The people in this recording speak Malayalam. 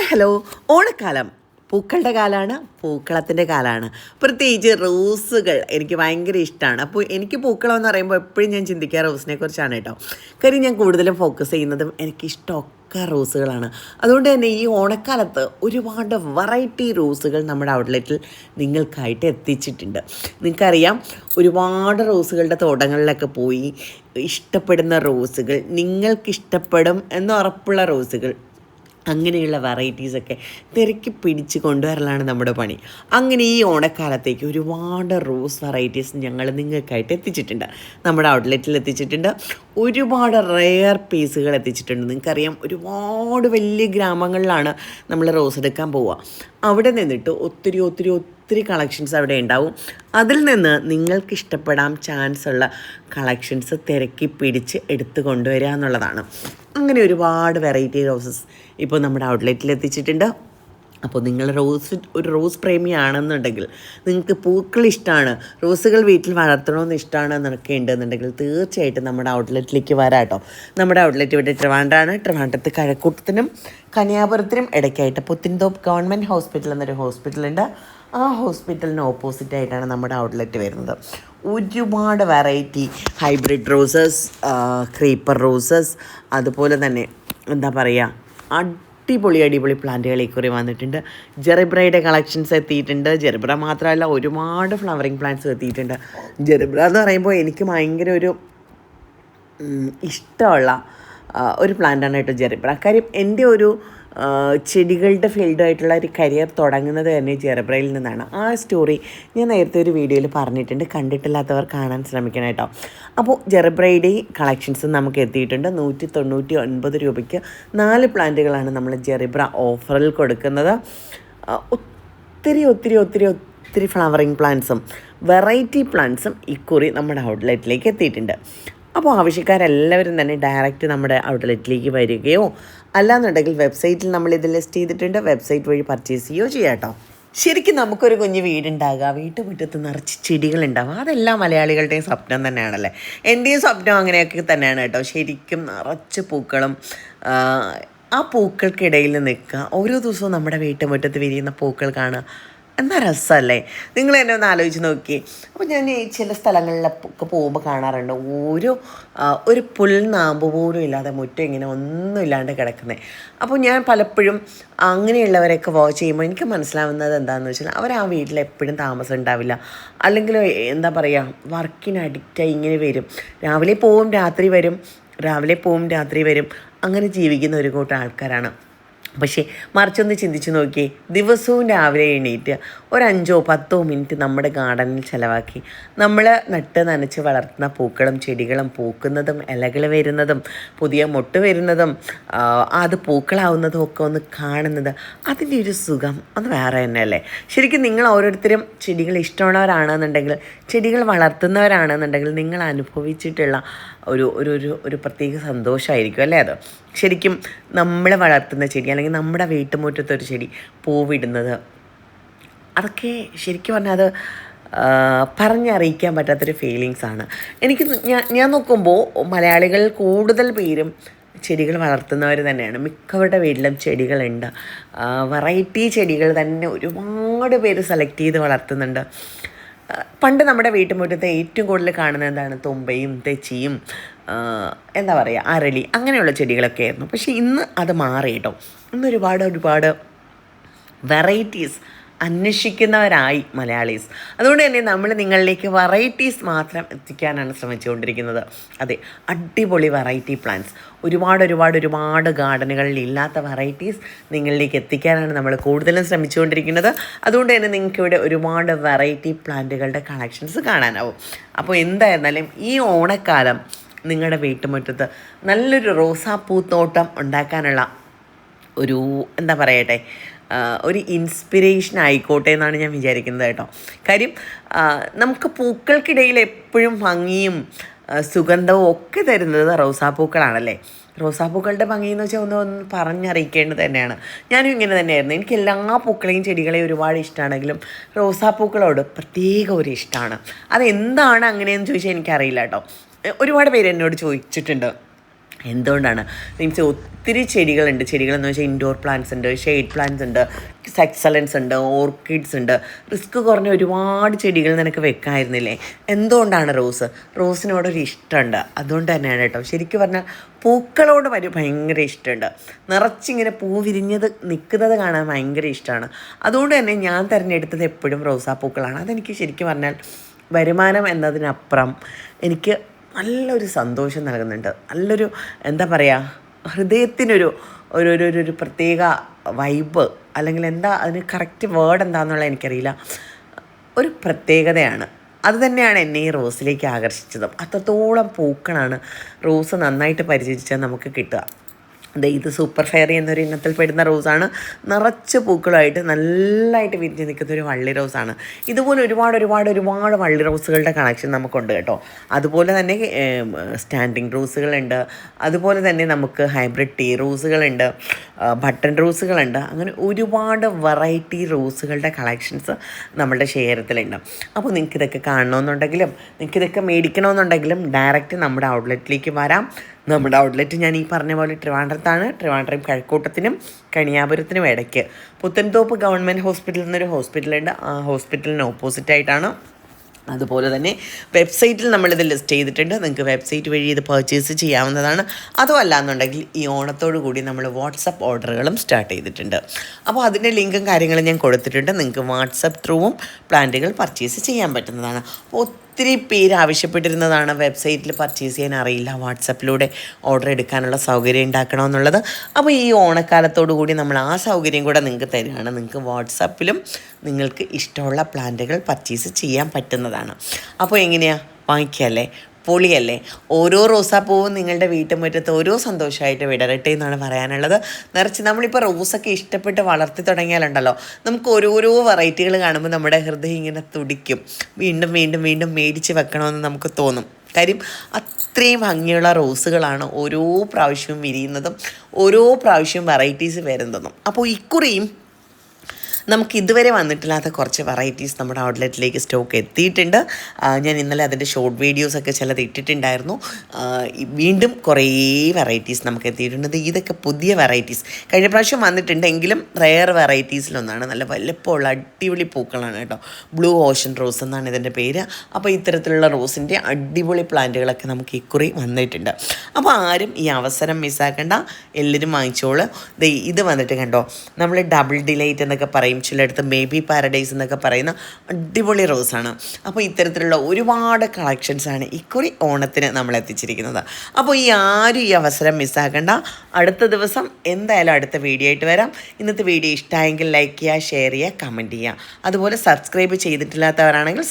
Hi hello. ഓണക്കാലം. പൂക്കളുടെ കാലമാണ് പൂക്കളത്തിന്റെ കാലമാണ് പ്രത്യേകിച്ച് റോസുകൾ എനിക്ക് ഭയങ്കര ഇഷ്ടമാണ്. അപ്പോൾ എനിക്ക് പൂക്കളം എന്ന് പറയുമ്പോൾ എപ്പോഴും ഞാൻ ചിന്തിക്കുക റോസിനെ കുറിച്ചാണ് കേട്ടോ. കാര്യം ഞാൻ കൂടുതലും ഫോക്കസ് ചെയ്യുന്നതും എനിക്കിഷ്ടമൊക്കെ റോസുകളാണ്. അതുകൊണ്ട് തന്നെ ഈ ഓണക്കാലത്ത് ഒരുപാട് വെറൈറ്റി റോസുകൾ നമ്മുടെ ഔട്ട്ലെറ്റിൽ നിങ്ങൾക്കായിട്ട് എത്തിച്ചിട്ടുണ്ട്. നിങ്ങൾക്കറിയാം ഒരുപാട് റോസുകളുടെ തോട്ടങ്ങളിലൊക്കെ പോയി ഇഷ്ടപ്പെടുന്ന റോസുകൾ നിങ്ങൾക്കിഷ്ടപ്പെടും എന്ന് ഉറപ്പുള്ള റോസുകൾ അങ്ങനെയുള്ള വെറൈറ്റീസൊക്കെ തിരക്കി പിടിച്ച് കൊണ്ടുവരലാണ് നമ്മുടെ പണി. അങ്ങനെ ഈ ഓണക്കാലത്തേക്ക് ഒരുപാട് റോസ് വെറൈറ്റീസ് ഞങ്ങൾ നിങ്ങൾക്കായിട്ട് എത്തിച്ചിട്ടുണ്ട്. നമ്മുടെ ഔട്ട്ലെറ്റിൽ എത്തിച്ചിട്ടുണ്ട്. ഒരുപാട് റെയർ പീസുകൾ എത്തിച്ചിട്ടുണ്ട്. നിങ്ങൾക്കറിയാം ഒരുപാട് വലിയ ഗ്രാമങ്ങളിലാണ് നമ്മൾ റോസ് എടുക്കാൻ പോവുക. അവിടെ നിന്നിട്ട് ഒത്തിരി ഒത്തിരി ഒത്തിരി കളക്ഷൻസ് അവിടെ ഉണ്ടാവും. അതിൽ നിന്ന് നിങ്ങൾക്ക് ഇഷ്ടപ്പെടാൻ ചാൻസ് ഉള്ള കളക്ഷൻസ് തിരക്കി പിടിച്ച് എടുത്തു കൊണ്ടുവരിക എന്നുള്ളതാണ്. അങ്ങനെ ഒരുപാട് വെറൈറ്റി റോസസ് ഇപ്പോൾ നമ്മുടെ ഔട്ട്ലെറ്റിൽ എത്തിച്ചിട്ടുണ്ട്. അപ്പോൾ നിങ്ങൾ റോസ് ഒരു റോസ് പ്രേമിയാണെന്നുണ്ടെങ്കിൽ നിങ്ങൾക്ക് പൂക്കൾ ഇഷ്ടമാണ് റോസുകൾ വീട്ടിൽ വളർത്തണമെന്ന് ഇഷ്ടമാണ് എന്നൊക്കെ ഉണ്ടെന്നുണ്ടെങ്കിൽ തീർച്ചയായിട്ടും നമ്മുടെ ഔട്ട്ലെറ്റിലേക്ക് വരാട്ടോ നമ്മുടെ ഔട്ട്ലെറ്റ് ഇവിടെ ട്രിവാൻഡ്രാണ്. ട്രിവാൻഡ്രത്ത് കഴക്കൂട്ടത്തിനും കന്യാപുരത്തിനും ഇടയ്ക്കായിട്ട് പുത്തിൻതോപ്പ് ഗവൺമെന്റ് ഹോസ്പിറ്റൽ എന്നൊരു ഹോസ്പിറ്റലുണ്ട് ആ ഹോസ്പിറ്റലിന് ഓപ്പോസിറ്റ് ആയിട്ടാണ് നമ്മുടെ ഔട്ട്ലെറ്റ് വരുന്നത്. ഒരുപാട് variety hybrid roses creeper roses അതുപോലെ തന്നെ എന്താ പറയുക അടിപൊളി അടിപൊളി പ്ലാന്റുകൾ കുറി വന്നിട്ടുണ്ട്. ജെറിബ്രയുടെ കളക്ഷൻസ് എത്തിയിട്ടുണ്ട്. ജെറിബ്ര മാത്രമല്ല ഒരുപാട് ഫ്ലവറിങ് പ്ലാന്റ്സ് എത്തിയിട്ടുണ്ട്. ജെറിബ്ര എന്ന് പറയുമ്പോൾ എനിക്ക് ഭയങ്കര ഒരു ഇഷ്ടമുള്ള ഒരു പ്ലാന്റാണ് കേട്ടോ ജെറിബ്ര കാര്യം എന്റെ ഒരു ചെടികളുടെ ഫീൽഡായിട്ടുള്ള ഒരു കരിയർ തുടങ്ങുന്നത് തന്നെ ജെറബ്രയിൽ നിന്നാണ്. ആ സ്റ്റോറി ഞാൻ നേരത്തെ ഒരു വീഡിയോയിൽ പറഞ്ഞിട്ടുണ്ട്. കണ്ടിട്ടില്ലാത്തവർ കാണാൻ ശ്രമിക്കണം കേട്ടോ. അപ്പോൾ ജെറബ്രയുടെ കളക്ഷൻസ് നമുക്ക് എത്തിയിട്ടുണ്ട്. നൂറ്റി തൊണ്ണൂറ്റി ഒൻപത് രൂപയ്ക്ക് നാല് പ്ലാന്റുകളാണ് നമ്മൾ ജെറിബ്ര ഓഫറിൽ കൊടുക്കുന്നത്. ഒത്തിരി ഒത്തിരി ഒത്തിരി ഒത്തിരി ഫ്ലവറിങ് പ്ലാന്റ്സും വെറൈറ്റി പ്ലാന്റ്സും ഇക്കുറി നമ്മുടെ ഔട്ട്ലെറ്റിലേക്ക് എത്തിയിട്ടുണ്ട്. അപ്പോൾ ആവശ്യക്കാരെല്ലാവരും തന്നെ ഡയറക്റ്റ് നമ്മുടെ ഔട്ട്ലെറ്റിലേക്ക് വരികയോ അല്ലാന്നുണ്ടെങ്കിൽ വെബ്സൈറ്റിൽ നമ്മൾ ഇത് ലിസ്റ്റ് ചെയ്തിട്ടുണ്ട്. വെബ്സൈറ്റ് വഴി പർച്ചേസ് ചെയ്യുകയോ ചെയ്യാം കേട്ടോ. ശരിക്കും നമുക്കൊരു കുഞ്ഞ് വീടുണ്ടാകുക വീട്ടുമുറ്റത്ത് നിറച്ച് ചെടികളുണ്ടാവുക അതെല്ലാം മലയാളികളുടെയും സ്വപ്നം തന്നെയാണല്ലേ? എന്റെയും സ്വപ്നം അങ്ങനെയൊക്കെ തന്നെയാണ് കേട്ടോ. ശരിക്കും നിറച്ച് പൂക്കളും ആ പൂക്കൾക്കിടയിൽ നിൽക്കുക. ഓരോ ദിവസവും നമ്മുടെ വീട്ടുമുറ്റത്ത് വിരിയുന്ന പൂക്കൾ കാണുക. എന്താ രസമല്ലേ നിങ്ങൾ എന്നെ ഒന്ന് ആലോചിച്ച് നോക്കി അപ്പോൾ ഞാൻ ചില സ്ഥലങ്ങളിലൊക്കെ പോകുമ്പോൾ കാണാറുണ്ട് ഓരോ ഒരു പുൽനാമ്പ് പോലും ഇല്ലാതെ മുറ്റം ഇങ്ങനെ ഒന്നും ഇല്ലാണ്ട് കിടക്കുന്നത് അപ്പോൾ ഞാൻ പലപ്പോഴും അങ്ങനെയുള്ളവരെയൊക്കെ വാച്ച് ചെയ്യുമ്പോൾ എനിക്ക് മനസ്സിലാവുന്നത് എന്താണെന്ന് വെച്ചാൽ അവർ ആ വീട്ടിൽ എപ്പോഴും താമസം ഉണ്ടാവില്ല. അല്ലെങ്കിൽ എന്താ പറയുക വർക്കിന് അഡിക്റ്റായി ഇങ്ങനെ വരും. രാവിലെ പോവും രാത്രി വരും. രാവിലെ പോവും രാത്രി വരും. അങ്ങനെ ജീവിക്കുന്ന ഒരു കൂട്ടം ആൾക്കാരാണ്. പക്ഷേ മറിച്ചൊന്ന് ചിന്തിച്ചു നോക്കി ദിവസവും രാവിലെ എണീറ്റ് ഒരു അഞ്ചോ പത്തോ മിനിറ്റ് നമ്മുടെ ഗാർഡനിൽ ചിലവാക്കി. നമ്മൾ നട്ട് നനച്ച് വളർത്തുന്ന പൂക്കളും ചെടികളും പൂക്കുന്നതും ഇലകൾ വരുന്നതും പുതിയ മൊട്ട് വരുന്നതും അത് പൂക്കളാവുന്നതും ഒക്കെ ഒന്ന് കാണുന്നത് അതിന്റെ ഒരു സുഖം അത് വേറെ തന്നെയല്ലേ? ശരിക്കും നിങ്ങൾ ഓരോരുത്തരും ചെടികൾ ഇഷ്ടമുള്ളവരാണെന്നുണ്ടെങ്കിൽ ചെടികൾ വളർത്തുന്നവരാണെന്നുണ്ടെങ്കിൽ നിങ്ങൾ അനുഭവിച്ചിട്ടുള്ള ഒരു ഒരു ഒരു പ്രത്യേക സന്തോഷമായിരിക്കും അല്ലേ അത്? ശരിക്കും നമ്മളെ വളർത്തുന്ന ചെടി അല്ലെങ്കിൽ നമ്മുടെ വീട്ടുമുറ്റത്തെ ഒരു ചെടി പൂവിടുന്നത്. അതൊക്കെ ശരിക്കും പറഞ്ഞാൽ അത് പറഞ്ഞറിയിക്കാൻ പറ്റാത്തൊരു ഫീലിങ്സ് ആണ്. എനിക്ക് ഞാൻ ഞാൻ നോക്കുമ്പോൾ മലയാളികൾ കൂടുതൽ പേരും ചെടികൾ വളർത്തുന്നവർ തന്നെയാണ്. മിക്കവരുടെ വീട്ടിലും ചെടികളുണ്ട്. വെറൈറ്റി ചെടികൾ തന്നെ ഒരുപാട് പേര് സെലക്ട് ചെയ്ത് വളർത്തുന്നുണ്ട്. പണ്ട് നമ്മുടെ വീട്ടുമുറ്റത്ത് ഏറ്റവും കൂടുതൽ കാണുന്നത് എന്താണ്? തുമ്പയും തെച്ചിയും എന്താ പറയുക അരളി അങ്ങനെയുള്ള ചെടികളൊക്കെ ആയിരുന്നു. പക്ഷേ ഇന്ന് അത് മാറി കേട്ടോ. ഇന്ന് ഒരുപാട് ഒരുപാട് വെറൈറ്റീസ് അന്വേഷിക്കുന്നവരായി മലയാളീസ്. അതുകൊണ്ട് തന്നെ നമ്മൾ നിങ്ങളിലേക്ക് വെറൈറ്റീസ് മാത്രം എത്തിക്കാനാണ് ശ്രമിച്ചുകൊണ്ടിരിക്കുന്നത്. അതെ അടിപൊളി വെറൈറ്റി പ്ലാന്റ്സ് ഒരുപാട് ഒരുപാട് ഒരുപാട് ഗാർഡനുകളിൽ ഇല്ലാത്ത വെറൈറ്റീസ് നിങ്ങളിലേക്ക് എത്തിക്കാനാണ് നമ്മൾ കൂടുതലും ശ്രമിച്ചുകൊണ്ടിരിക്കുന്നത്. അതുകൊണ്ട് തന്നെ നിങ്ങൾക്ക് ഇവിടെ ഒരുപാട് വെറൈറ്റി പ്ലാന്റുകളുടെ കളക്ഷൻസ് കാണാനാവും. അപ്പോൾ എന്തായിരുന്നാലും ഈ ഓണക്കാലം നിങ്ങളുടെ വീട്ടുമുറ്റത്ത് നല്ലൊരു റോസാപ്പൂത്തോട്ടം ഉണ്ടാക്കാനുള്ള ഒരു എന്താ പറയട്ടെ ഒരു ഇൻസ്പിറേഷൻ ആയിക്കോട്ടെ എന്നാണ് ഞാൻ വിചാരിക്കുന്നത് കേട്ടോ. കാര്യം നമുക്ക് പൂക്കൾക്കിടയിൽ എപ്പോഴും ഭംഗിയും സുഗന്ധവും ഒക്കെ തരുന്നത് റോസാപ്പൂക്കളാണല്ലേ? റോസാപ്പൂക്കളുടെ ഭംഗി എന്ന് വെച്ചാൽ ഒന്ന് ഒന്ന് പറഞ്ഞറിയിക്കേണ്ടത് തന്നെയാണ്. ഞാനും ഇങ്ങനെ തന്നെയായിരുന്നു. എനിക്ക് എല്ലാ പൂക്കളെയും ചെടികളെയും ഒരുപാട് ഇഷ്ടമാണെങ്കിലും റോസാപ്പൂക്കളോട് പ്രത്യേക ഒരു ഇഷ്ടമാണ് അതെന്താണ് അങ്ങനെയെന്ന് ചോദിച്ചാൽ എനിക്കറിയില്ല കേട്ടോ. ഒരുപാട് പേര് എന്നോട് ചോദിച്ചിട്ടുണ്ട്. എന്തുകൊണ്ടാണ്? മീൻസ് ഒത്തിരി ചെടികളുണ്ട്. ചെടികളെന്ന് വെച്ചാൽ ഇൻഡോർ പ്ലാന്റ്സ് ഉണ്ട് ഷെയ്ഡ് പ്ലാന്റ്സ് ഉണ്ട് സെക്സലൻസ് ഉണ്ട് ഓർക്കിഡ്സ് ഉണ്ട്. റിസ്ക് കുറഞ്ഞ ഒരുപാട് ചെടികൾ നിനക്ക് വെക്കാമായിരുന്നില്ലേ എന്തുകൊണ്ടാണ് റോസ്? റോസിനോട് ഒരു ഇഷ്ടമുണ്ട്. അതുകൊണ്ട് തന്നെയാണ് കേട്ടോ. ശരിക്കും പറഞ്ഞാൽ പൂക്കളോട് വരും ഭയങ്കര ഇഷ്ടമുണ്ട്. നിറച്ചിങ്ങനെ പൂ വിരിഞ്ഞത് നിൽക്കുന്നത് കാണാൻ ഭയങ്കര ഇഷ്ടമാണ്. അതുകൊണ്ട് തന്നെ ഞാൻ തിരഞ്ഞെടുത്തത് എപ്പോഴും റോസാപ്പൂക്കളാണ്. അതെനിക്ക് ശരിക്കും പറഞ്ഞാൽ വരുമാനം എന്നതിനപ്പുറം എനിക്ക് നല്ലൊരു സന്തോഷം നൽകുന്നുണ്ട്. നല്ലൊരു എന്താ പറയുക ഹൃദയത്തിനൊരു ഒരു ഒരു ഒരു- പ്രത്യേക വൈബ് അല്ലെങ്കിൽ എന്താ അതിന് കറക്റ്റ് വേർഡ് എന്താണെന്നുള്ള എനിക്കറിയില്ല. ഒരു പ്രത്യേകതയാണ്. അത് തന്നെയാണ് എന്നെ ഈ റോസിലേക്ക് ആകർഷിച്ചതും. അത്രത്തോളം പൂക്കളാണ് റോസ് നന്നായിട്ട് പരിചരിച്ചാൽ നമുക്ക് കിട്ടുക. ഇത് സൂപ്പർ ഫെയറി എന്നൊരു ഇനത്തിൽ പെടുന്ന റോസാണ്. നിറച്ച് പൂക്കളായിട്ട് നല്ലതായിട്ട് വിരിഞ്ഞ് നിൽക്കുന്ന ഒരു വള്ളി റോസാണ്. ഇതുപോലെ ഒരുപാട് ഒരുപാട് ഒരുപാട് വള്ളി റോസുകളുടെ കളക്ഷൻ നമുക്കുണ്ട് കേട്ടോ. അതുപോലെ തന്നെ സ്റ്റാൻഡിങ് റോസുകളുണ്ട് അതുപോലെ തന്നെ നമുക്ക് ഹൈബ്രിഡ് ടീ റോസുകളുണ്ട് ബട്ടൺ റോസുകളുണ്ട് അങ്ങനെ ഒരുപാട് വെറൈറ്റി റോസുകളുടെ കളക്ഷൻസ് നമ്മളുടെ ശേഖരത്തിലുണ്ട്. അപ്പോൾ നിങ്ങൾക്ക് ഇതൊക്കെ കാണണമെന്നുണ്ടെങ്കിലും നിങ്ങൾക്ക് ഇതൊക്കെ മേടിക്കണമെന്നുണ്ടെങ്കിലും ഡയറക്റ്റ് നമ്മുടെ ഔട്ട്ലെറ്റിലേക്ക് വരാം. നമ്മുടെ ഔട്ട്ലെറ്റ് ഞാൻ ഈ പറഞ്ഞ പോലെ ട്രിവാൻഡ്രത്താണ്. ട്രിവാൻഡ്രം കഴക്കൂട്ടത്തിനും കണിയാപുരത്തിനും ഇടയ്ക്ക്. പുത്തൻതോപ്പ് ഗവൺമെന്റ് ഹോസ്പിറ്റലിൽ നിന്നൊരു ഹോസ്പിറ്റലുണ്ട് ആ ഹോസ്പിറ്റലിന് ഓപ്പോസിറ്റ് ആയിട്ടാണ്. അതുപോലെ തന്നെ വെബ്സൈറ്റിൽ നമ്മളിത് ലിസ്റ്റ് ചെയ്തിട്ടുണ്ട്. നിങ്ങൾക്ക് വെബ്സൈറ്റ് വഴി ഇത് പർച്ചേസ് ചെയ്യാവുന്നതാണ്. എന്നുണ്ടെങ്കിൽ ഈ ഓണത്തോടു കൂടി നമ്മൾ വാട്സപ്പ് ഓർഡറുകളും സ്റ്റാർട്ട് ചെയ്തിട്ടുണ്ട്. അപ്പോൾ അതിന്റെ ലിങ്കും കാര്യങ്ങളും ഞാൻ കൊടുത്തിട്ടുണ്ട്. നിങ്ങൾക്ക് വാട്സപ്പ് ത്രൂവും പ്ലാന്റുകൾ പർച്ചേസ് ചെയ്യാൻ പറ്റുന്നതാണ്. അപ്പോൾ ഒത്തിരി പേര് ആവശ്യപ്പെട്ടിരുന്നതാണ് വെബ്സൈറ്റിൽ പർച്ചേസ് ചെയ്യാൻ അറിയില്ല വാട്സപ്പിലൂടെ ഓർഡർ എടുക്കാനുള്ള സൗകര്യം ഉണ്ടാക്കണമെന്നുള്ളത്. അപ്പോൾ ഈ ഓണക്കാലത്തോടു കൂടി നമ്മൾ ആ സൗകര്യം കൂടെ നിങ്ങൾക്ക് തരികയാണ്. നിങ്ങൾക്ക് വാട്സപ്പിലും നിങ്ങൾക്ക് ഇഷ്ടമുള്ള പ്ലാന്റുകൾ പർച്ചേസ് ചെയ്യാൻ പറ്റുന്നതാണ്. അപ്പോൾ എങ്ങനെയാണ് വാങ്ങിക്കല്ലേ? പൊളിയല്ലേ? ഓരോ റോസാപ്പൂവും നിങ്ങളുടെ വീട്ടുമുറ്റത്ത് ഓരോ സന്തോഷമായിട്ട് വിടരട്ടെ എന്നാണ് പറയാനുള്ളത്. നിറച്ച് നമ്മളിപ്പോൾ റോസൊക്കെ ഇഷ്ടപ്പെട്ട് വളർത്തി തുടങ്ങിയാലുണ്ടല്ലോ നമുക്ക് ഓരോരോ വെറൈറ്റികൾ കാണുമ്പോൾ നമ്മുടെ ഹൃദയം ഇങ്ങനെ തുടിക്കും. വീണ്ടും വീണ്ടും വീണ്ടും മേടിച്ച് വെക്കണമെന്ന് നമുക്ക് തോന്നും. കാര്യം അത്രയും ഭംഗിയുള്ള റോസുകളാണ് ഓരോ പ്രാവശ്യവും വിരിയുന്നതും ഓരോ പ്രാവശ്യവും വെറൈറ്റീസ് വരുന്നതും. അപ്പോൾ ഇക്കുറിയും നമുക്ക് ഇതുവരെ വന്നിട്ടില്ലാത്ത കുറച്ച് വെറൈറ്റീസ് നമ്മുടെ ഔട്ട്ലെറ്റിലേക്ക് സ്റ്റോക്ക് എത്തിയിട്ടുണ്ട്. ഞാൻ ഇന്നലെ അതിന്റെ ഷോർട്ട് വീഡിയോസൊക്കെ ചിലത് ഇട്ടിട്ടുണ്ടായിരുന്നു. വീണ്ടും കുറേ വെറൈറ്റീസ് നമുക്ക് എത്തിയിട്ടുണ്ട്. ഇതൊക്കെ പുതിയ വെറൈറ്റീസ് കഴിഞ്ഞ പ്രാവശ്യം വന്നിട്ടുണ്ടെങ്കിലും റെയർ വെറൈറ്റീസിലൊന്നാണ് നല്ല വലുപ്പമുള്ള അടിപൊളി പൂക്കളാണ് കേട്ടോ. ബ്ലൂ ഓഷൻ റോസ് എന്നാണ് ഇതിന്റെ പേര്. അപ്പോൾ ഇത്തരത്തിലുള്ള റോസിന്റെ അടിപൊളി പ്ലാന്റുകളൊക്കെ നമുക്ക് ഇക്കുറി വന്നിട്ടുണ്ട്. അപ്പോൾ ആരും ഈ അവസരം മിസ്സാക്കേണ്ട എല്ലാവരും വാങ്ങിച്ചോളൂ. ഇത് വന്നിട്ട് കണ്ടോ? നമ്മൾ ഡബിൾ ഡിലൈറ്റ് എന്നൊക്കെ പറയും. ചിലയിടത്ത് ബേബി പാരഡൈസ് എന്നൊക്കെ പറയുന്ന അടിപൊളി റോസാണ് അപ്പോൾ ഇത്തരത്തിലുള്ള ഒരുപാട് കളക്ഷൻസാണ് ഇക്കുറി ഓണത്തിന് നമ്മൾ എത്തിച്ചിരിക്കുന്നത്. അപ്പോൾ ഈ ആരും ഈ അവസരം മിസ്സാക്കണ്ട അടുത്ത ദിവസം എന്തായാലും അടുത്ത വീഡിയോ ആയിട്ട് വരാം. ഇന്നത്തെ വീഡിയോ ഇഷ്ടമായെങ്കിൽ ലൈക്ക് ചെയ്യുക ഷെയർ ചെയ്യുക കമന്റ് ചെയ്യുക. അതുപോലെ സബ്സ്ക്രൈബ് ചെയ്തിട്ടില്ലാത്തവരാണെങ്കിൽ